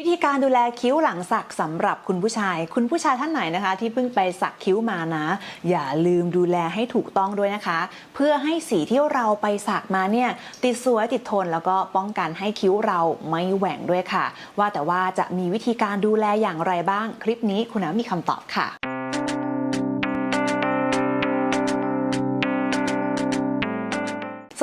วิธีการดูแลคิ้วหลังสักสำหรับคุณผู้ชาย คุณผู้ชายท่านไหนนะคะ ที่เพิ่งไปสักคิ้วมานะ อย่าลืมดูแลให้ถูกต้องด้วยนะคะ เพื่อให้สีที่เราไปสักมาเนี่ยติดสวยติดทนแล้วก็ป้องกันให้คิ้วเราไม่แหว่งด้วยค่ะ ว่าแต่ว่าจะมีวิธีการดูแลอย่างไรบ้าง คลิปนี้คุณน้ำมีคำตอบค่ะ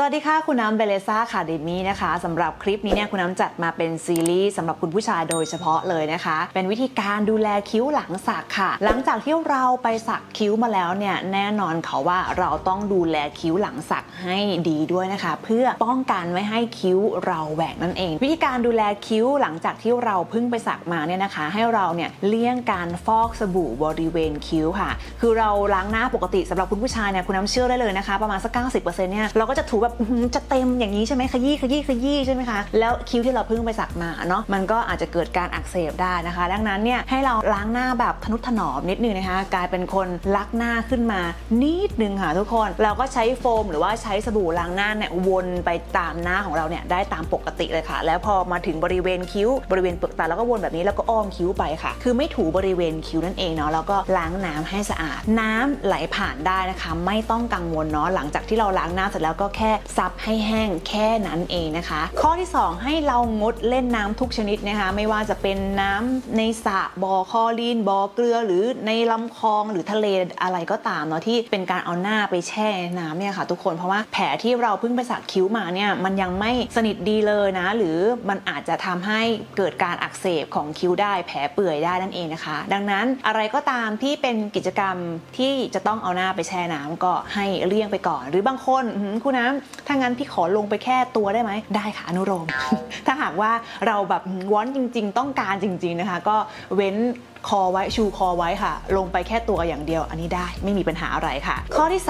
วัสดีค่ะ คุณน้ำเบเลซ่าคาเดมี่นะคะสำหรับคลิปนี้เนี่ยคุณน้ำจัดมาเป็นซีรีส์สำหรับคุณผู้ชายโดยเฉพาะเลยนะคะ เป็นวิธีการดูแลคิ้วหลังสักค่ะ หลังจากที่เราไปสักคิ้วมาแล้วเนี่ยแน่นอนเขาว่าเราต้องดูแลคิ้วหลังสักให้ดีด้วยนะคะ เพื่อป้องกันไม่ให้คิ้วเราแหวกนั่นเอง วิธีการดูแลคิ้วหลังจากที่เราเพิ่งไปสักมาเนี่ยนะคะ ให้เราเนี่ยเลี่ยงการฟอกสบู่บริเวณคิ้วค่ะ คือเราล้างหน้าปกติสำหรับคุณผู้ชายเนี่ยคุณน้ำเชื่อได้เลยนะคะ ประมาณสัก 90%เนี่ยเราก็จะถูแบบจะเต็มอย่างนี้ใช่ไหมขยี้ขยี้ขยี้ใช่ไหมคะแล้วคิ้วที่เราเพิ่งไปสักมาเนาะมันก็อาจจะเกิดการอักเสบได้นะคะ ดังนั้นเนี่ยให้เราล้างหน้าแบบทนุถนอมนิดนึงนะคะ กลายเป็นคนลักหน้าขึ้นมานิดนึงค่ะทุกคนเราก็ใช้โฟม หรือว่าใช้สบู่ล้างหน้าเนี่ยวนไปตามหน้าของเราเนี่ยได้ตามปกติเลยค่ะ แล้วพอมาถึงบริเวณคิ้วบริเวณเปลือกตาแล้วก็วนแบบนี้แล้วก็อ้อมคิ้วไปค่ะ คือไม่ถูบริเวณคิ้วนั่นเองเนาะแล้วก็ล้างน้ำให้สะอาด น้ำไหลผ่านได้นะคะ ไม่ต้องกังวลเนาะหลังจากที่เราล้างหน้าเสร็จแล้วก็แค่ซับให้แห้งแค่นั้นเองนะคะ ข้อที่ 2 ให้เรางดเล่นน้ำทุกชนิดนะคะ ไม่ว่าจะเป็นน้ำในสระบ่อคอรีนบ่อเกลือ หรือในลำคลองหรือทะเลอะไรก็ตามเนาะที่เป็นการเอาหน้าไปแช่น้ำเนี่ยค่ะ ทุกคนเพราะว่าแผลที่เราเพิ่งไปสักคิ้วมาเนี่ยมันยังไม่สนิทดีเลยนะ หรือมันอาจจะทำให้เกิดการอักเสบของคิ้วได้แผลเปื่อยได้นั่นเองนะคะ ดังนั้นอะไรก็ตามที่เป็นกิจกรรมที่จะต้องเอาหน้าไปแช่น้ำก็ให้เลี่ยงไปก่อน หรือบางคนคุณน้ำถ้างั้นพี่ขอลงไปแค่ตัวได้ไหม ได้ค่ะอนุโรม ถ้าหากว่าเราแบบวอนจริง ๆ ต้องการจริง ๆนะคะ ก็เว้น คอไว้ชูคอไว้ค่ะ ลงไปแค่ตัวอย่างเดียวอันนี้ได้ไม่มีปัญหาอะไรค่ะ ข้อที่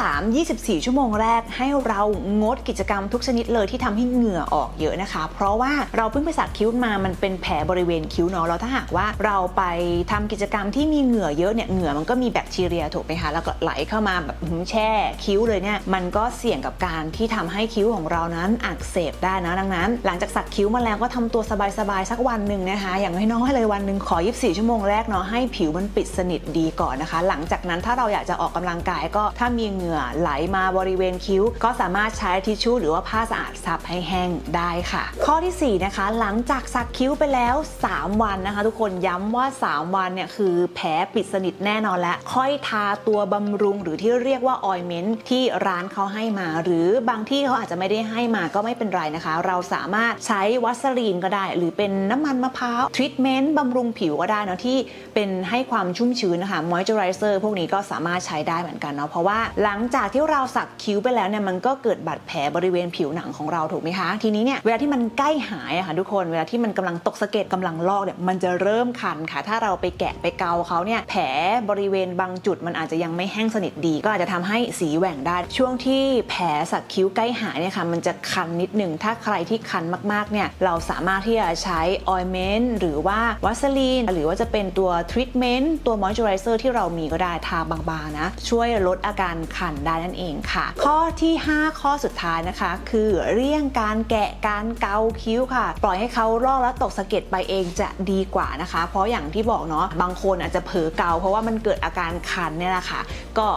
3 24 ชั่วโมงแรกให้เรางดกิจกรรมทุกชนิดเลยที่ทำให้เหงื่อออกเยอะนะคะ เพราะว่าเราเพิ่งไปสักคิ้วมามันเป็นแผลบริเวณคิ้วเนาะแล้วถ้าหากว่าเราไปทำกิจกรรมที่มีเหงื่อเยอะเนี่ยเหงื่อมันก็มีแบคทีเรียถูกไหมคะแล้วก็ไหลเข้ามาแบบแช่คิ้วเลยเนี่ยมันก็เสี่ยงกับการที่ทำให้คิ้วของเรานั้นอักเสบได้นะดังนั้น หลังจากสักคิ้วมาแล้วก็ทำตัวสบายๆสักวันหนึ่งนะคะ อย่างน้อยๆเลยวันหนึ่งขอ 24 ชั่วโมงแรกเนาะให้ผิวมันปิดสนิทดีก่อนนะคะ หลังจากนั้นถ้าเราอยากจะออกกำลังกายก็ถ้ามีเหงื่อไหลมาบริเวณคิ้ว ก็สามารถใช้ทิชชู่หรือว่าผ้าสะอาดซับให้แห้งได้ค่ะ ข้อทีสี่4 นะคะ หลังจากสักคิ้วไปแล้ว 3 วันนะคะ ทุกคนย้ำว่า 3 วันเนี่ยคือแผลปิดสนิทแน่นอนแล้ว ค่อยทาตัวบำรุงหรือที่เรียกว่าออยเมนต์ที่ร้านเขาให้มา หรือบางที่เขาอาจจะไม่ได้ให้มาก็ไม่เป็นไรนะคะ เราสามารถใช้วัสลีนก็ได้ หรือเป็นน้ำมันมะพร้าวทรีทเมนต์บำรุงผิวก็ได้เนาะที่เป็นให้ความชุ่มชื้นนะคะมอยเจอไรเซอร์พวกนี้ก็สามารถใช้ได้เหมือนกันเนาะเพราะว่าหลังจากที่เราสักคิ้วไปแล้วเนี่ยมันก็เกิดบาดแผลบริเวณผิวหนังของเราถูกไหมคะทีนี้เนี่ยเวลาที่มันใกล้หายอะค่ะทุกคนเวลาที่มันกำลังตกสะเก็ดกำลังลอกเนี่ยมันจะเริ่มคันค่ะ ถ้าเราไปแกะไปเกาเขาเนี่ยแผลบริเวณบางจุดมันอาจจะยังไม่แห้งสนิทดี ก็อาจจะทำให้สีแหว่งได้ช่วงที่แผลสักคิ้วใกล้หายเนี่ยค่ะมันจะคันนิดหนึ่งถ้าใครที่คันมากๆเนี่ยเราสามารถที่จะใช้ออยเมนต์หรือว่าวัสลีนหรือว่าจะเป็นตัวทรีทเมนต์ตัวมอยส์เจอไรเซอร์ที่เรามีก็ได้ทาบางๆนะ ช่วยลดอาการคันได้นั่นเองค่ะ ข้อที่ 5 ข้อสุดท้ายนะคะ คือเลี่ยงการแกะการเกาคิ้วค่ะ ปล่อยให้เขาลอกแล้วตกสะเก็ดไปเองจะดีกว่านะคะ เพราะอย่างที่บอกเนาะบางคนอาจจะเผลอเกา เพราะว่ามันเกิดอาการคันเนี่ยแหละค่ะก็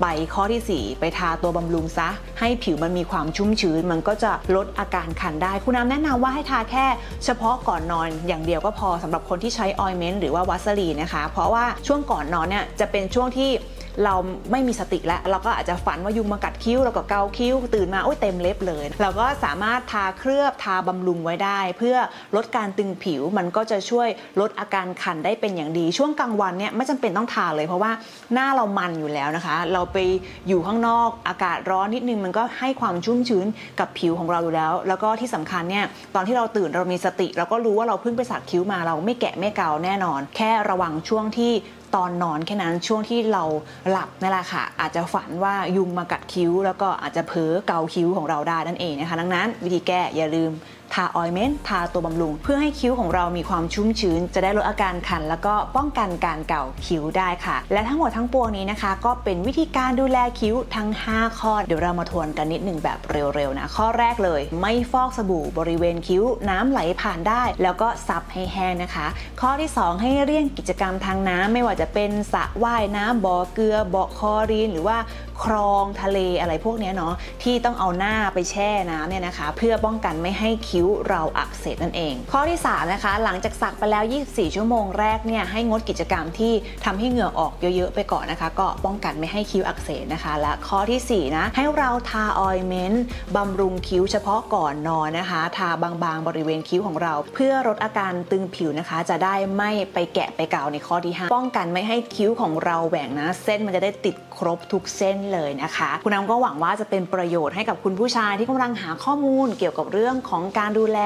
ไปข้อทีสี่ 4 ไปทาตัวบำรุงซะ ให้ผิวมันมีความชุ่มชื้น มันก็จะลดอาการคันได้ คุณน้ำแนะนำว่าให้ทาแค่ เฉพาะก่อนนอนอย่างเดียวก็พอสำหรับคนที่ใช้ออยเมนต์หรือว่าวัสลีนนะคะ เพราะว่าช่วงก่อนนอนเนี่ยจะเป็นช่วงที่ เราไม่มีสติแล้วเราก็อาจจะฝันว่ายุงมากัดคิ้วแล้วก็เกาคิ้ว ตื่นมาโอ้ยเต็มเล็บเลย เราก็สามารถทาเคลือบทาบำรุงไว้ได้ เพื่อลดการตึงผิวมันก็จะช่วยลดอาการคันได้เป็นอย่างดี ช่วงกลางวันเนี่ยไม่จำเป็นต้องทาเลยเพราะว่าหน้าเรามันอยู่แล้วนะคะ เราไปอยู่ข้างนอกอากาศร้อนนิดนึงมันก็ให้ความชุ่มชื้นกับผิวของเราอยู่แล้ว แล้วก็ที่สำคัญเนี่ยตอนที่เราตื่นเรามีสติ เราก็รู้ว่าเราเพิ่งไปสักคิ้วมาเราไม่แกะไม่เกาแน่นอน แค่ระวังช่วงที่ตอนนอนแค่นั้นช่วงที่เราหลับนั่นแหละค่ะ อาจจะฝันว่ายุงมากัดคิ้ว แล้วก็อาจจะเพ้อเกาคิ้วของเราได้นั่นเองนะคะ ดังนั้น วิธีแก้อย่าลืมทาออยเมนต์ทาตัวบำรุง เพื่อให้คิ้วของเรามีความชุ่มชื้น จะได้ลดอาการคัน แล้วก็ป้องกันการเก่าคิ้วได้ค่ะ และทั้งหมดทั้งปวงนี้นะคะ ก็เป็นวิธีการดูแลคิ้วทั้ง 5 ข้อ เดี๋ยวเรามาทวนกันนิดหนึ่งแบบเร็วๆนะ ข้อแรกเลย ไม่ฟอกสบู่บริเวณคิ้ว น้ำไหลผ่านได้ แล้วก็ซับให้แห้งนะคะ ข้อที่ 2 ให้เลี่ยงกิจกรรมทางน้ำไม่ว่าจะเป็นสระว่ายน้ำบ่อเกลือบ่อคอรีน หรือว่าคลองทะเลอะไรพวกนี้เนาะที่ต้องเอาหน้าไปแช่น้ำเนี่ยนะคะ เพื่อป้องกันไม่ให้คิ้วเราอักเสบนั่นเอง ข้อที่3นะคะหลังจากสักไปแล้ว 24 ชั่วโมงแรกเนี่ยให้งดกิจกรรมที่ทำให้เหงื่อออกเยอะๆไปก่อนนะคะ ก็ป้องกันไม่ให้คิ้วอักเสบนะคะ และข้อทีสี่4นะให้เราทาออยเมนต์บำรุงคิ้วเฉพาะก่อนนอนนะคะ ทาบางๆบริเวณคิ้วของเรา เพื่อลดอาการตึงผิวนะคะ จะได้ไม่ไปแกะไปเกาในข้อที่ 5 ป้องกันไม่ให้คิ้วของเราแหว่งนะ เส้นมันจะได้ติดครบทุกเส้นเลยนะคะ คุณน้ำก็หวังว่าจะเป็นประโยชน์ให้กับคุณผู้ชายที่กำลังหาข้อมูลเกี่ยวกับเรื่องของการดูแล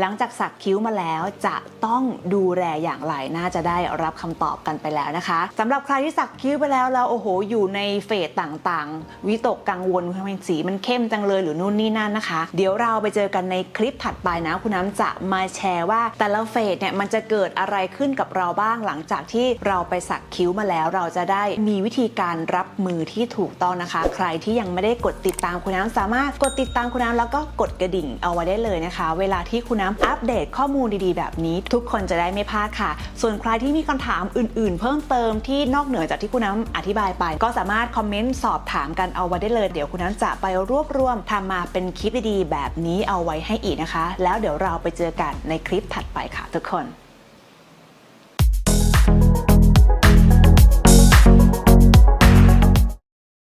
หลังจากสักคิ้วมาแล้วจะต้องดูแลอย่างไรน่าจะได้รับคำตอบกันไปแล้วนะคะสำหรับใครที่สักคิ้วไปแล้วแล้วโอ้โห อยู่ในเฟสต่างๆ วิตกกังวลทำไมสีมันเข้มจังเลยหรือนู่นนี่นั่นนะคะ เดี๋ยวเราไปเจอกันในคลิปถัดไปนะ คุณน้ำจะมาแชร์ว่าแต่ละเฟสเนี่ยมันจะเกิดอะไรขึ้นกับเราบ้างหลังจากที่เราไปสักคิ้วมาแล้ว เราจะได้มีวิธีการรับมือที่ถูกต้องนะคะ ใครที่ยังไม่ได้กดติดตามคุณน้ำสามารถกดติดตามคุณน้ำแล้วก็กดกระดิ่งเอาไว้ได้เลยนะคะ เวลาที่คุณน้ำอัปเดตข้อมูลดีๆ แบบนี้ ทุกคนจะได้ไม่พลาดค่ะ ส่วนใครที่มีคำถามอื่นๆ เพิ่มเติมที่นอกเหนือจากที่คุณน้ำอธิบายไป ก็สามารถคอมเมนต์สอบถามกันเอาไว้ได้เลย เดี๋ยวคุณน้ำจะไปรวบรวมทำมาเป็นคลิปดีๆแบบนี้เอาไว้ให้อีกนะคะ แล้วเดี๋ยวเราไปเจอกันในคลิปถัดไปค่ะ ทุกคน